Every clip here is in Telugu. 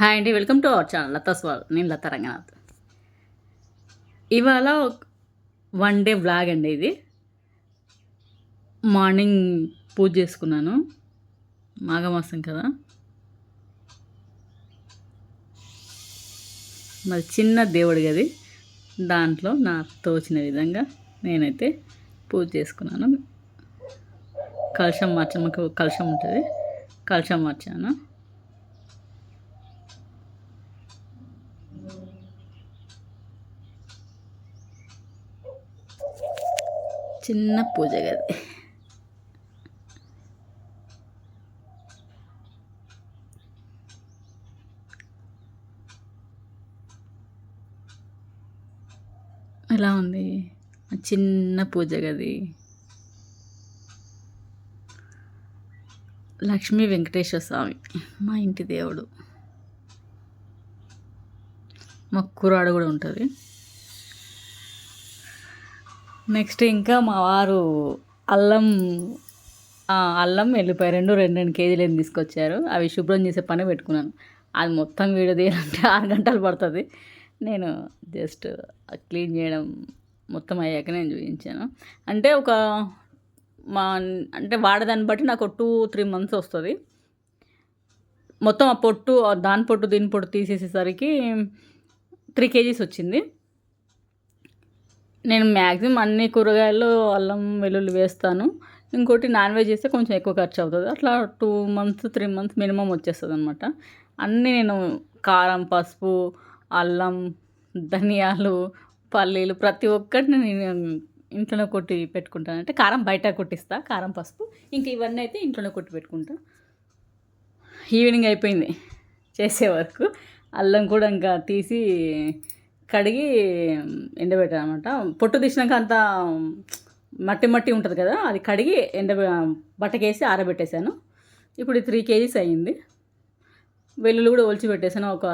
హాయ్ అండి welcome to our channel Latha స్వాల్ నేను లతా రంగనాథ్. ఇవాళ వన్ డే వ్లాగ్ అండి ఇది. మార్నింగ్ పూజ చేసుకున్నాను. మాఘమాసం కదా. మరి చిన్న దేవుడి గది. దాంట్లో నాకు తోచిన విధంగా నేనైతే పూజ చేసుకున్నాను. కలుషం మార్చమ్మకు కలుషం ఉంటుంది. కలుషం మార్చాను. చిన్న పూజ గది. ఎలా ఉంది? చిన్న పూజ గది. లక్ష్మీ వెంకటేశ్వర స్వామి మా ఇంటి దేవుడు. మా కూరాడు కూడా ఉంటుంది. నెక్స్ట్ ఇంకా మా వారు అల్లం అల్లం వెళ్ళిపోయి రెండు రెండు రెండు కేజీలు ఏం తీసుకొచ్చారు. అవి శుభ్రం చేసే పని పెట్టుకున్నాను. అది మొత్తం వీడియో తీయాలంటే ఆరు గంటలు పడుతుంది. నేను జస్ట్ క్లీన్ చేయడం మొత్తం అయ్యాక నేను చూపించాను. అంటే ఒక మా అంటే వాడదాన్ని బట్టి నాకు టూ త్రీ మంత్స్ వస్తుంది. మొత్తం ఆ పొట్టు దాని పొట్టు దీని పొట్టు తీసేసేసరికి త్రీ కేజీస్ వచ్చింది. నేను మ్యాక్సిమం అన్ని కూరగాయల్లో అల్లం వెల్లుల్లి వేస్తాను. ఇంకోటి నాన్ వెజ్ చేస్తే కొంచెం ఎక్కువ ఖర్చు అవుతుంది. అట్లా two months three months minimum వచ్చేస్తుంది అనమాట అన్నీ నేను కారం పసుపు అల్లం ధనియాలు పల్లీలు ప్రతి ఒక్కటి నేను ఇంట్లోనే కొట్టి పెట్టుకుంటాను. అంటే కారం బయట కొట్టిస్తా కారం పసుపు. ఇంకా ఇవన్నీ అయితే ఇంట్లోనే కొట్టి పెట్టుకుంటా. ఈవినింగ్ అయిపోయింది. చేసే వరకు. అల్లం కూడా ఇంకా తీసి కడిగి ఎండబెట్టాను అనమాట పొట్టు తీసినాక అంత మట్టి మట్టి ఉంటుంది కదా అది కడిగి ఎండ బట్టకేసి ఆరబెట్టేశాను. ఇప్పుడు త్రీ కేజీస్ అయ్యింది. వెల్లుల్లి కూడా ఒలిచి పెట్టేసాను ఒక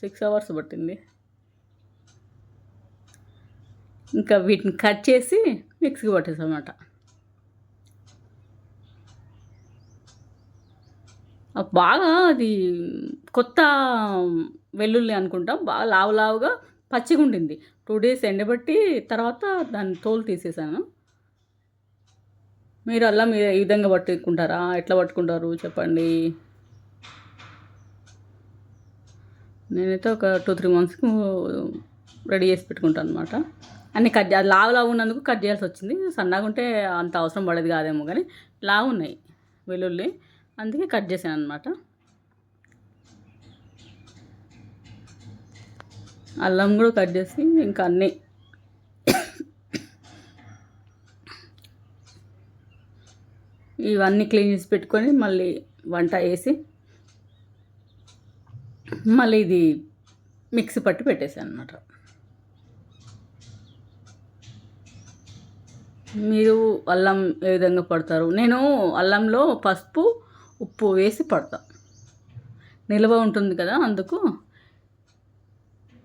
సిక్స్ అవర్స్ పట్టింది. ఇంకా వీటిని కట్ చేసి మిక్సీకి పట్టేసాను అనమాట బాగా అది కొత్త వెల్లుల్లి అనుకుంటాం బాగా లావు లావుగా పచ్చిగా ఉండింది టూ డేస్ ఎండబెట్టి తర్వాత దాన్ని తోలు తీసేసాను. మీరు అలా మీరు ఈ విధంగా పట్టుకుంటారా? ఎట్లా పట్టుకుంటారు? చెప్పండి. నేనైతే ఒక టూ త్రీ మంత్స్కి రెడీ చేసి పెట్టుకుంటాను అనమాట అన్ని కట్ లావు లావు ఉన్నందుకు కట్ చేయాల్సి వచ్చింది. సన్నగా ఉంటే అంత అవసరం పడేది కాదేమో కానీ లావు ఉన్నాయి వెల్లుల్లి. అందుకే కట్ చేశాను అనమాట అల్లం కూడా కట్ చేసి ఇంకా అన్నీ. ఇవన్నీ క్లీన్ చేసి పెట్టుకొని మళ్ళీ వంట వేసి మళ్ళీ ఇది మిక్సీ పట్టి పెట్టేసాను అనమాట మీరు అల్లం ఏ విధంగా పడతారు? నేను అల్లంలో పసుపు ఉప్పు వేసి పడతా. నిల్వ ఉంటుంది కదా అందుకు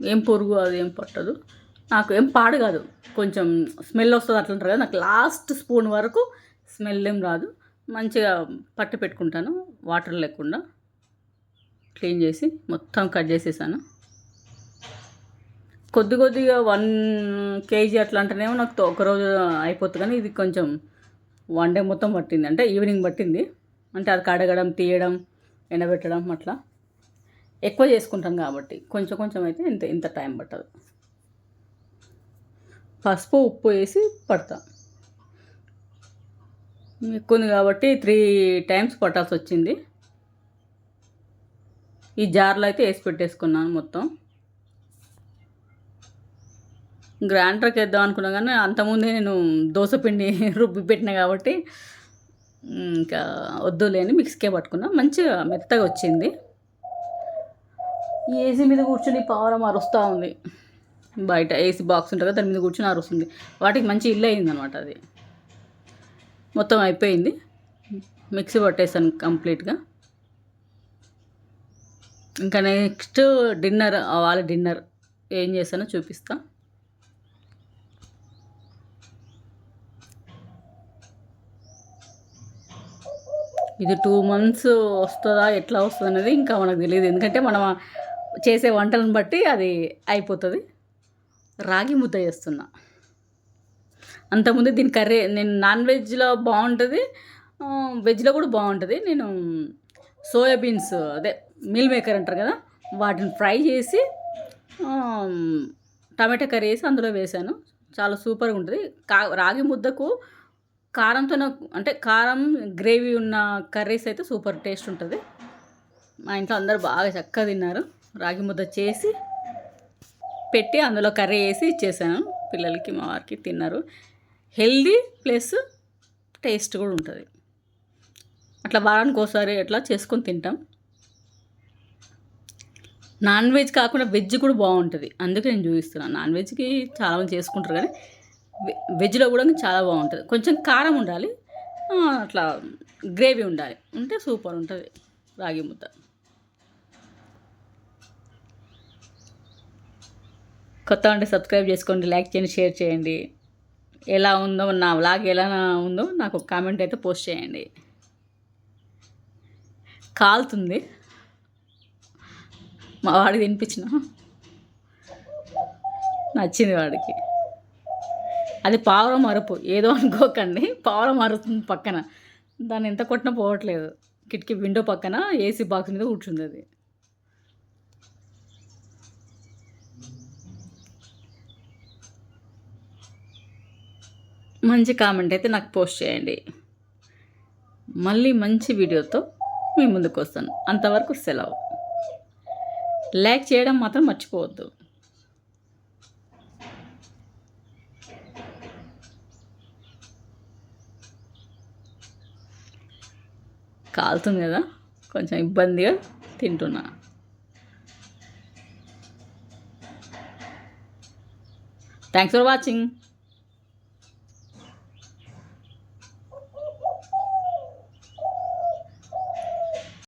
ఏం పొరుగు అది ఏం పట్టదు. నాకు ఏం పాడు కాదు. కొంచెం స్మెల్ వస్తుంది అట్లా అంటారు కదా నాకు లాస్ట్ స్పూన్ వరకు స్మెల్ ఏం రాదు. మంచిగా పట్టి పెట్టుకుంటాను వాటర్ లేకుండా. క్లీన్ చేసి మొత్తం కట్ చేసేసాను. కొద్ది కొద్దిగా వన్ కేజీ అట్లా అంటేనేమో నాకు తో- ఒక రోజు అయిపోతుంది కానీ ఇది కొంచెం వన్ డే మొత్తం పట్టింది. అంటే ఈవినింగ్ పట్టింది. అంటే అది కడగడం తీయడం ఎండబెట్టడం అట్లా. ఎక్కువ చేసుకుంటాను కాబట్టి కొంచెం కొంచెం అయితే ఇంత ఇంత టైం పట్టదు. పసుపు ఉప్పు వేసి పడతా. ఎక్కువ ఉంది కాబట్టి త్రీ టైమ్స్ పట్టాల్సి వచ్చింది. ఈ జార్లో అయితే వేసి పెట్టేసుకున్నాను మొత్తం. గ్రైండర్కి వేద్దాం అనుకున్నా కానీ అంతకుముందే నేను దోశ పిండి రుబ్బి పెట్టిన కాబట్టి ఇంకా వద్దులేని మిక్స్కే పట్టుకున్నా. మంచిగా మెత్తగా వచ్చింది. ఈ ఏసీ మీద కూర్చుని పావురం అరుస్తూ ఉంది. బయట ఏసీ బాక్స్ ఉంటుంది కదా దాని మీద కూర్చుని అరుస్తుంది. వాటికి మంచి ఇల్లు అయింది అనమాట అది. మొత్తం అయిపోయింది. మిక్సీ పట్టేసాను కంప్లీట్గా. ఇంకా నెక్స్ట్ డిన్నర్ వాళ్ళ డిన్నర్ ఏం చేశానో చూపిస్తా. ఇది టూ మంత్స్ వస్తుందా ఎట్లా వస్తుంది అనేది ఇంకా మనకు తెలియదు. ఎందుకంటే మనం చేసే వంటలను బట్టి అది అయిపోతుంది. రాగి ముద్ద చేస్తున్నా. అంతకుముందు దీని కర్రీ నేను నాన్ వెజ్లో బాగుంటుంది వెజ్లో కూడా బాగుంటుంది. నేను సోయాబీన్స్ అదే మీల్ మేకర్ అంటారు కదా వాటిని ఫ్రై చేసి టమాటా కర్రీ వేసి అందులో వేసాను. చాలా సూపర్గా ఉంటుంది. కా రాగి ముద్దకు కారంతో అంటే కారం గ్రేవీ ఉన్న కర్రీస్ అయితే సూపర్ టేస్ట్ ఉంటుంది. మా ఇంట్లో అందరూ బాగా చక్కగా తిన్నారు. రాగి ముద్ద చేసి పెట్టి అందులో కర్రీ వేసి ఇచ్చేసాను. పిల్లలకి మా వారికి తిన్నారు. హెల్దీ ప్లస్ టేస్ట్ కూడా ఉంటుంది. అట్లా వారానికి ఒకసారి అట్లా చేసుకొని తింటాం. నాన్ వెజ్ కాకుండా వెజ్ కూడా బాగుంటుంది. అందుకే నేను చూపిస్తున్నాను. నాన్ వెజ్కి చాలామంది చేసుకుంటారు కానీ వెజ్లో కూడా చాలా బాగుంటుంది. కొంచెం కారం ఉండాలి. అట్లా గ్రేవీ ఉండాలి. ఉంటే సూపర్ ఉంటుంది రాగి ముద్ద. కొత్త అంటే సబ్స్క్రైబ్ చేసుకోండి లైక్ చేయండి షేర్ చేయండి. ఎలా ఉందో నా వ్లాగ్ ఎలా ఉందో నాకు ఒక కామెంట్ అయితే పోస్ట్ చేయండి. కాలుతుంది. మా వాడికి తినిపించిన. నచ్చింది వాడికి. అది పావురం అరుపు. ఏదో అనుకోకండి. పావురం అరుతుంది పక్కన. దాన్ని ఎంత కొట్టినా పోవట్లేదు. కిటికీ విండో పక్కన ఏసీ బాక్స్ మీద కూర్చుంది అది. మంచి కామెంట్ అయితే నాకు పోస్ట్ చేయండి. మళ్ళీ మంచి వీడియోతో మీ ముందుకు వస్తాను. అంతవరకు సెలవు. లైక్ చేయడం మాత్రం మర్చిపోవద్దు. కాలుతుంది కదా? కొంచెం ఇబ్బందిగా తింటున్నా. Thanks for watching